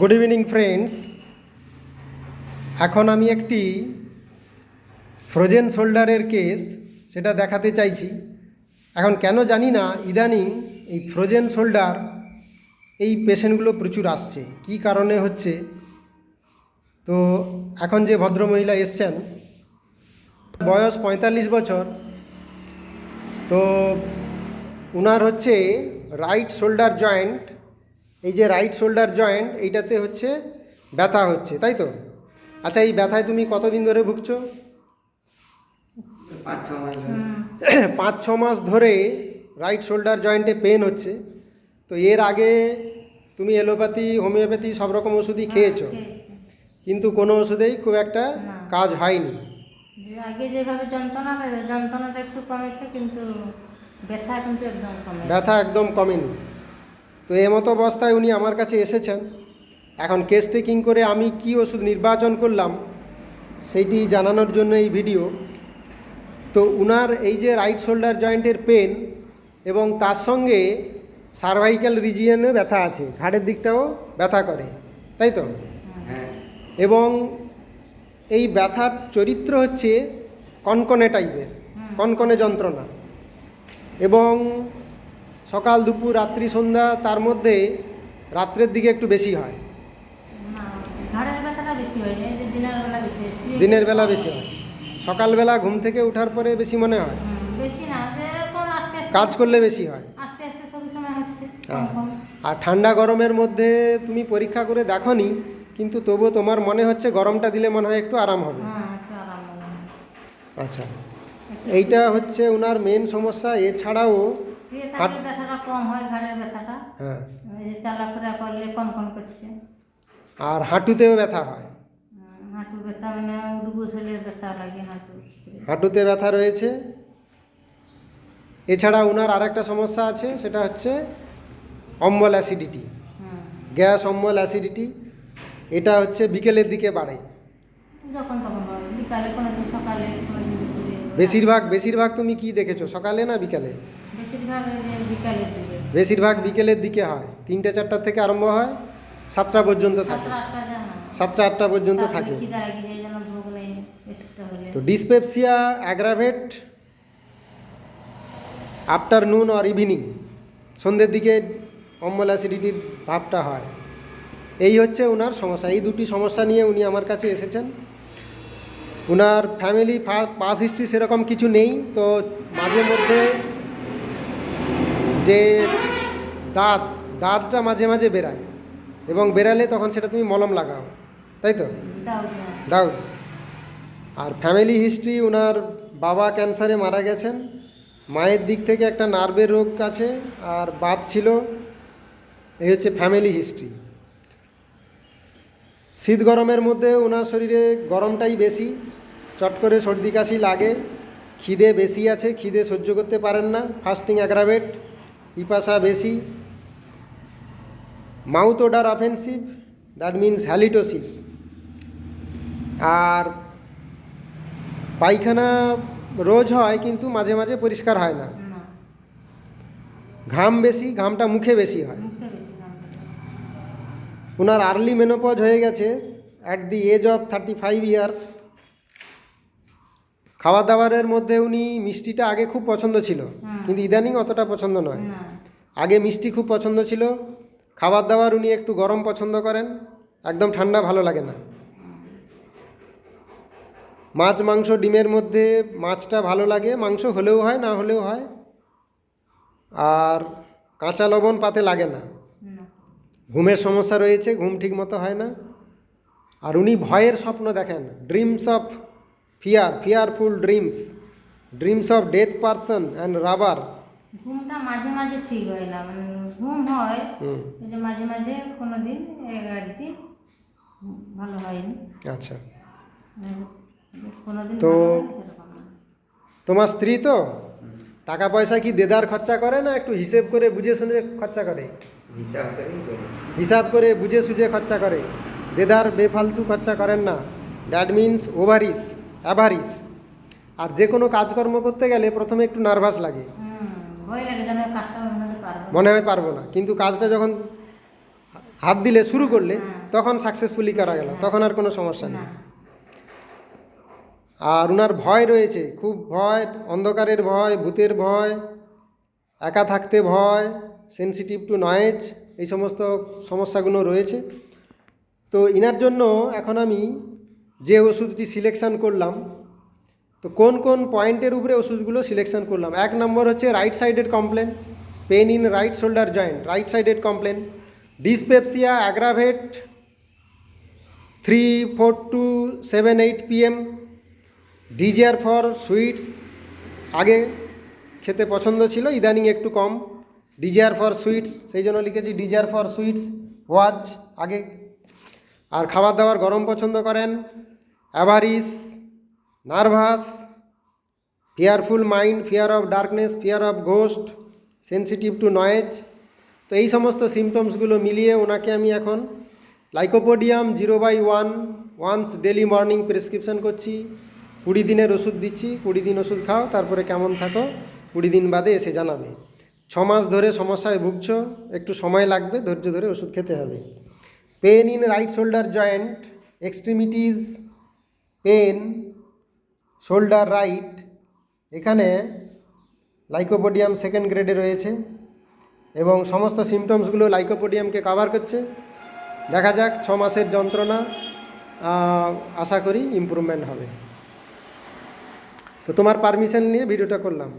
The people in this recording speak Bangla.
গুড ইভিনিং ফ্রেন্ডস এখন আমি একটি ফ্রোজেন শোল্ডারের কেস সেটা দেখাতে চাইছি। এখন কেন জানি না, ইদানিং এই ফ্রোজেন শোল্ডার এই পেশেন্টগুলো প্রচুর আসছে। কি কারণে হচ্ছে? তো এখন যে ভদ্রমহিলা এসছেন, বয়স পঁয়তাল্লিশ বছর, তো উনার হচ্ছে রাইট শোল্ডার জয়েন্ট এই যে রাইট শোল্ডার জয়েন্ট এইটাতে হচ্ছে ব্যথা হচ্ছে তাই তো? আচ্ছা এই ব্যথায় তুমি কতদিন ধরে ভুগছো? পাঁচ ছ মাস ধরে। পাঁচ ছ মাস ধরে রাইট শোল্ডার জয়েন্টে পেন হচ্ছে। তো এর আগে তুমি এলোপ্যাথি হোমিওপ্যাথি সব রকম ওষুধই খেয়েছো। কিন্তু কোনো ওষুধেই খুব একটা কাজ হয়নি। আগে যেভাবে যন্ত্রণা যন্ত্রণাটা একটু কমেছে কিন্তু ব্যথা কিন্তু একদম কমে ব্যথা একদম কমেনি। তো এমতো অবস্থায় উনি আমার কাছে এসেছেন। এখন কেস টেকিং করে আমি কি ওষুধ নির্বাচন করলাম সেইটি জানানোর জন্য এই ভিডিও তো উনার এই যে রাইট শোল্ডার জয়েন্টের পেন এবং তার সঙ্গে সার্ভাইক্যাল রিজিয়নে ব্যথা আছে ঘাড়ের দিকটাও ব্যথা করে তাই তো? হ্যাঁ। এবং এই ব্যথার চরিত্র হচ্ছে কনকনে টাইপের কনকনে যন্ত্রণা। এবং সকাল দুপুর রাত্রি সন্ধ্যা তার মধ্যে রাত্রের দিকে একটু বেশি হয়। না না দিনের বেলা বেশি হয় সকালবেলা ঘুম থেকে ওঠার পরে বেশি মনে হয়। না কাজ করলে বেশি হয়। হ্যাঁ। আর ঠান্ডা গরমের মধ্যে তুমি পরীক্ষা করে দেখনি কিন্তু তবুও তোমার মনে হচ্ছে গরমটা দিলে মনে হয় একটু আরাম হবে। হয় আচ্ছা। এইটা হচ্ছে ওনার মেন সমস্যা। এছাড়াও শুয়ে থাকলে ব্যথাটা কম হয় ঘাড়ের ব্যথাটা। হ্যাঁ। চলাফেরা করলে কন কন করছে। আর হাঁটুতেও ব্যথা হয়? হাঁটু ব্যথা মানে উঠু বসলে ব্যথা লাগে হাঁটু হাঁটুতে ব্যথা রয়েছে? এছাড়া ওনার আর একটা সমস্যা আছে সেটা হচ্ছে অম্বল অ্যাসিডিটি। গ্যাস অম্বল অ্যাসিডিটি এটা হচ্ছে বিকেলের দিকে বাড়ে। যখন তখন বিকালে কোনো সকালে কোনো দিন দুপুরে। বেশিরভাগ বেশিরভাগ তুমি কি দেখেছ সকালে না বিকালে? বেশিরভাগ বিকালের দিকে। হয়। তিনটে চারটা থেকে আরম্ভ হয় সাতটা পর্যন্ত থাকে। সাতটা আটটা পর্যন্ত থাকে। তো ডিসপেপসিয়া অ্যাগ্রাভেট আফটারনুন আর ইভিনিং। সন্ধ্যের দিকে অম্বল অ্যাসিডিটির ভাবটা হয়। এই হচ্ছে ওনার সমস্যা। এই দুটি সমস্যা নিয়ে উনি আমার কাছে এসেছেন। ওনার ফ্যামিলি পাস হিস্ট্রি সেরকম কিছু নেই। তো মাঝে মধ্যে যে দাঁত দাঁতটা মাঝে মাঝে বেরায় এবং বেরালে তখন সেটা তুমি মলম লাগাও তাই তো? দাও আর ফ্যামিলি হিস্ট্রি ওনার বাবা ক্যান্সারে মারা গেছেন মায়ের দিক থেকে একটা নার্ভের রোগ আছে আর বাত ছিল এই হচ্ছে ফ্যামিলি হিস্ট্রি শীত গরমের মধ্যে ওনার শরীরে গরমটাই বেশি চট করে সর্দি কাশি লাগে খিদে বেশি আছে খিদে সহ্য করতে পারেন না ফাস্টিং অ্যাগ্রাভেট পিপাসা বেশি mouth odour offensive that means halitosis আর পায়খানা রোজ হয় কিন্তু মাঝে মাঝে পরিষ্কার হয় না। ঘাম বেশি ঘামটা মুখে বেশি হয়। ওনার আর্লি মেনোপজ হয়ে গেছে at the age of thirty five years খাওয়া দাওয়ারের মধ্যে উনি মিষ্টিটা আগে খুব পছন্দ ছিল কিন্তু ইদানিং অতটা পছন্দ নয়। আগে মিষ্টি খুব পছন্দ ছিল খাবার দাবার উনি একটু গরম পছন্দ করেন একদম ঠান্ডা ভালো লাগে না। মাছ মাংস ডিমের মধ্যে মাছটা ভালো লাগে মাংস হলেও হয় না হলেও হয় আর কাঁচা লবণ পাতে লাগে না। না। ঘুমের সমস্যা রয়েছে ঘুম ঠিক মতো হয় না। আর উনি ভয়ের স্বপ্ন দেখেন dreams of fear fearful dreams dreams of death person and robber ঘুমটা মাঝে মাঝে ঠিক হয় না মানে ঘুম হয় কিন্তু মাঝে মাঝে কোনো দিন একদিন ভালো হয়নি। আচ্ছা। তো-। তোমার স্ত্রী তো? টাকা পয়সা কি দেদার খরচা করে না একটু হিসেব করে বুঝে শুনে খরচা করে? হিসাব করি। হিসাব করে বুঝে সুঝে খরচা করে। দেদার বেফালতু খরচা করেন না। দ্যাট মিন্স ওভারিস অ্যাভারিস আর যে কোনো কাজকর্ম করতে গেলে প্রথমে একটু নার্ভাস লাগে। মনে হয় পারব না। হয় কিন্তু কাজটা যখন হাত দিলে শুরু করলে হ্যাঁ। তখন সাকসেসফুলি করা গেল তখন আর কোনো সমস্যা নেই। আর ওনার ভয় রয়েছে খুব ভয় অন্ধকারের ভয় ভূতের ভয় একা থাকতে ভয় সেনসিটিভ টু নয়েজ এই সমস্ত সমস্যাগুলো রয়েছে। তো ইনার জন্য এখন আমি যে ওষুধটি সিলেকশন করলাম, তো কোন কোন পয়েন্টের উপরে ওষুধগুলো সিলেকশন করলাম? এক নম্বর হচ্ছে right sided complain pain in right shoulder joint right sided complain dyspepsia aggravate three four to seven eight PM desire for sweets আগে খেতে পছন্দ ছিল, ইদানিং একটু কম ডিজিআর ফর সুইটস সেই জন্য লিখেছি ডিজিআর ফর সুইটস ওয়াজ আগে আর খাবার দাবার গরম পছন্দ করেন? Avarice, nervous, fearful mind, fear of darkness, fear of ghost, sensitive to noise. তো এই সমস্ত সিমটমসগুলো মিলিয়ে ওনাকে আমি এখন lycopodium zero by one, once daily morning prescription করছি। কুড়ি দিনের ওষুধ দিচ্ছি, কুড়ি দিন ওষুধ খাও, তারপরে কেমন থাকো, কুড়ি দিন বাদে এসে জানাবে। ছ মাস ধরে সমস্যায় ভুগছো, একটু সময় লাগবে, ধৈর্য ধরে ওষুধ খেতে হবে। Pain in right shoulder joint, extremities, pain, shoulder right, এখানে লাইকোপোডিয়াম সেকেন্ড গ্রেডে রয়েছে এবং সমস্ত সিমটমসগুলো লাইকোপোডিয়ামকে কভার করছে। দেখা যাক ছ মাসের যন্ত্রণা আশা করি ইমপ্রুভমেন্ট হবে। তো তোমার পারমিশন নিয়ে ভিডিওটা করলাম।